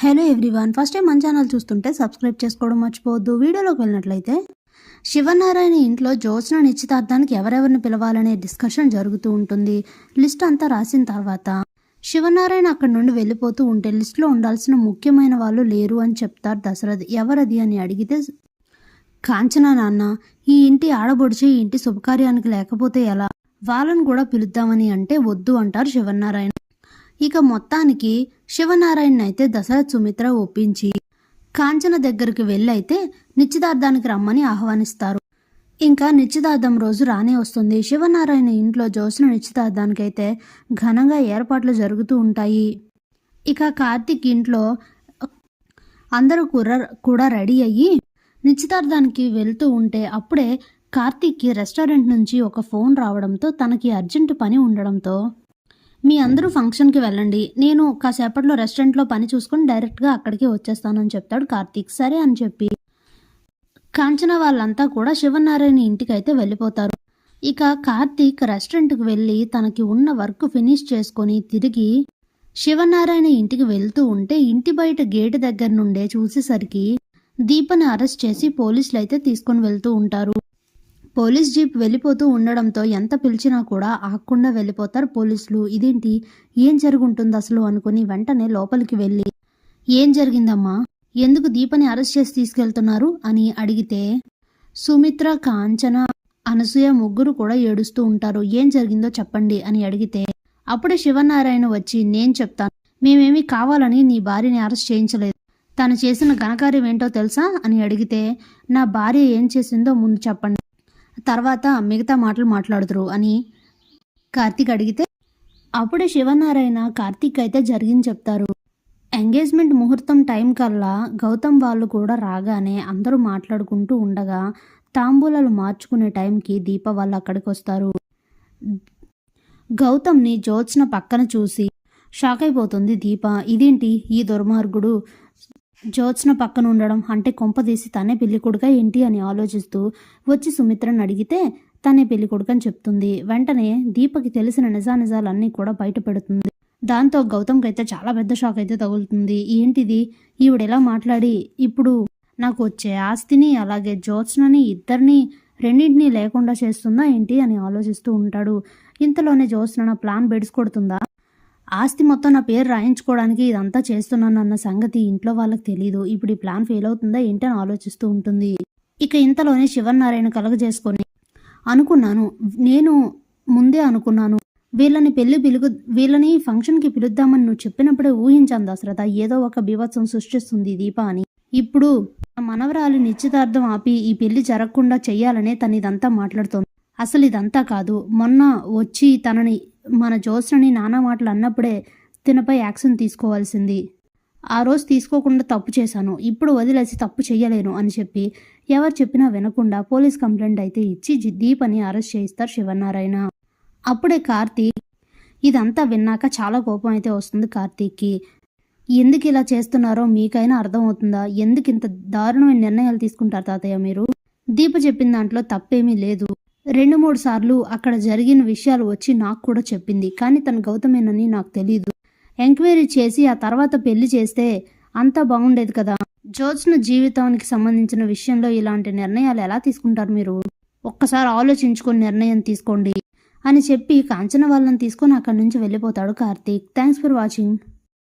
Hello everyone first time మన channel చూస్తుంటే subscribe చేసుకోవడం మర్చిపోవద్దు. వీడియోలోకి వెళ్ళినట్లయితే శివనారాయణ ఇంట్లో జ్యోత్స్న నిశ్చితార్థానికి ఎవరెవరిని పిలవాలనే డిస్కషన్ జరుగుతూ ఉంటుంది. లిస్ట్ అంతా రాసిన తర్వాత శివనారాయణ అక్కడి నుండి వెళ్ళిపోతూ ఉంటే లిస్టులో ఉండాల్సిన ముఖ్యమైన వాళ్ళు లేరు అని చెప్తారు దశరథ్. ఎవరది అని అడిగితే కాంచనా నాన్న ఈ ఇంటి ఆడబొడిచి ఈ ఇంటి శుభకార్యానికి లేకపోతే ఎలా? వాళ్ళని కూడా పిలుద్దామని అంటే వద్దు అంటారు శివనారాయణ. ఇక మొత్తానికి శివనారాయణ అయితే దశరథ్ సుమిత్ర ఒప్పించి కాంచన దగ్గరికి వెళ్ళైతే నిశ్చితార్థానికి రమ్మని ఆహ్వానిస్తారు. ఇంకా నిశ్చితార్థం రోజు రానే వస్తుంది. శివనారాయణ ఇంట్లో జోసిన నిశ్చితార్థానికి అయితే ఘనంగా ఏర్పాట్లు జరుగుతూ ఉంటాయి. ఇక కార్తీక్ ఇంట్లో అందరూ కూడా కూడా రెడీ అయ్యి నిశ్చితార్థానికి వెళ్తూ ఉంటే అప్పుడే కార్తీక్కి రెస్టారెంట్ నుంచి ఒక ఫోన్ రావడంతో తనకి అర్జెంటు పని ఉండడంతో మీ అందరూ ఫంక్షన్కి వెళ్ళండి. నేను కాసేపట్లో రెస్టారెంట్లో పని చూసుకొని డైరెక్ట్గా అక్కడికి వచ్చేస్తానని చెప్తాడు కార్తీక్. సరే అని చెప్పి కాంచన వాళ్ళంతా కూడా శివనారాయణ ఇంటికి అయితే వెళ్ళిపోతారు. ఇక కార్తీక్ రెస్టారెంట్కి వెళ్ళి తనకి ఉన్న వర్క్ ఫినిష్ చేసుకొని తిరిగి శివనారాయణ ఇంటికి వెళ్తూ ఉంటే ఇంటి బయట గేటు దగ్గర నుండే చూసేసరికి దీపని అరెస్ట్ చేసి పోలీసులు అయితే తీసుకొని వెళ్తూ ఉంటారు. పోలీస్ జీప్ వెళ్ళిపోతూ ఉండడంతో ఎంత పిలిచినా కూడా ఆగకుండా వెళ్ళిపోతారు పోలీసులు. ఇదేంటి? ఏం జరుగుంటుంది అసలు? అనుకుని వెంటనే లోపలికి వెళ్ళి ఏం జరిగిందమ్మా? ఎందుకు దీపని అరెస్ట్ చేసి తీసుకెళ్తున్నారు? అని అడిగితే సుమిత్ర కాంచన అనసూయ ముగ్గురు కూడా ఏడుస్తూ ఉంటారు. ఏం జరిగిందో చెప్పండి అని అడిగితే అప్పుడే శివనారాయణ వచ్చి నేను చెప్తాను. మేమేమి కావాలని నీ భార్యని అరెస్ట్ చేయించలేదు. తను చేసిన ఘనకార్యం ఏంటో తెలుసా? అని అడిగితే నా భార్య ఏం చేసిందో ముందు చెప్పండి. తర్వాత మిగతా మాటలు మాట్లాడుతురు అని కార్తీక్ అడిగితే అప్పుడే శివనారాయణ కార్తీక్ అయితే జరిగింది చెప్తారు. ఎంగేజ్మెంట్ ముహూర్తం టైం కల్లా గౌతమ్ వాళ్ళు కూడా రాగానే అందరూ మాట్లాడుకుంటూ ఉండగా తాంబూలాలు మార్చుకునే టైంకి దీప వాళ్ళు అక్కడికి వస్తారు గౌతమ్ని జ్యోత్స్న పక్కన చూసి షాక్ అయిపోతుంది దీప. ఇదేంటి? ఈ దుర్మార్గుడు జ్యోత్స్న పక్కన ఉండడం అంటే కొంపదీసి తనే పెళ్ళి కొడుక ఏంటి అని ఆలోచిస్తూ వచ్చి సుమిత్రను అడిగితే తనే పెళ్ళి అని చెప్తుంది. వెంటనే దీపకి తెలిసిన నిజానిజాలన్నీ కూడా బయట పెడుతుంది దాంతో గౌతమ్కి అయితే చాలా పెద్ద షాక్ అయితే తగులుతుంది. ఏంటిది? ఈవిడ ఎలా మాట్లాడి? ఇప్పుడు నాకు వచ్చే ఆస్తిని అలాగే జ్యోత్స్నని ఇద్దరిని రెండింటినీ లేకుండా చేస్తుందా ఏంటి అని ఆలోచిస్తూ ఉంటాడు. ఇంతలోనే జ్యోత్స్న ప్లాన్ బెడ్స్ కొడుతుందా? ఆస్తి మొత్తం నా పేరు రాయించుకోవడానికి ఇదంతా చేస్తున్నానన్న సంగతి ఇంట్లో వాళ్ళకి తెలియదు ఇప్పుడు ఈ ప్లాన్ ఫెయిల్ అవుతుందా ఏంటని ఆలోచిస్తూ ఉంటుంది. ఇక ఇంతలోనే శివనారాయణ కలగజేసుకొని అనుకున్నాను. నేను ముందే అనుకున్నాను. వీళ్ళని పెళ్ళి పిలుగు వీళ్ళని ఫంక్షన్కి పిలుద్దామని నువ్వు చెప్పినప్పుడే ఊహించాను దశరథ. ఏదో ఒక బీభత్సం సృష్టిస్తుంది దీప అని. ఇప్పుడు ఆ మనవరాలి నిశ్చితార్థం ఆపి ఈ పెళ్ళి జరగకుండా చెయ్యాలనే తను ఇదంతా మాట్లాడుతోంది. అసలు ఇదంతా కాదు. మొన్న వచ్చి తనని మన జోస్ని నానా మాటలు అన్నప్పుడే తినపై యాక్షన్ తీసుకోవాల్సింది. ఆ రోజు తీసుకోకుండా తప్పు చేశాను. ఇప్పుడు వదిలేసి తప్పు చేయలేను అని చెప్పి ఎవరు చెప్పినా వినకుండా పోలీస్ కంప్లైంట్ అయితే ఇచ్చి దీపని అరెస్ట్ చేయిస్తారు శివనారాయణ. అప్పుడే కార్తీక్ ఇదంతా విన్నాక చాలా కోపం అయితే వస్తుంది కార్తీక్కి. ఎందుకు ఇలా చేస్తున్నారో మీకైనా అర్థమవుతుందా? ఎందుకు ఇంత దారుణమైన నిర్ణయాలు తీసుకుంటారు తాతయ్య మీరు? దీప చెప్పిన దాంట్లో తప్పేమీ లేదు. రెండు మూడు సార్లు అక్కడ జరిగిన విషయాలు వచ్చి నాకు కూడా చెప్పింది. కానీ తను గౌతమేనని నాకు తెలియదు ఎంక్వైరీ చేసి ఆ తర్వాత పెళ్ళి చేస్తే అంతా బాగుండేది కదా. జ్యోత్స్న జీవితానికి సంబంధించిన విషయంలో ఇలాంటి నిర్ణయాలు ఎలా తీసుకుంటారు మీరు? ఒక్కసారి ఆలోచించుకొని నిర్ణయం తీసుకోండి అని చెప్పి కాంచన వాళ్ళని తీసుకొని అక్కడి నుంచి వెళ్ళిపోతాడు కార్తీక్. Thanks for watching.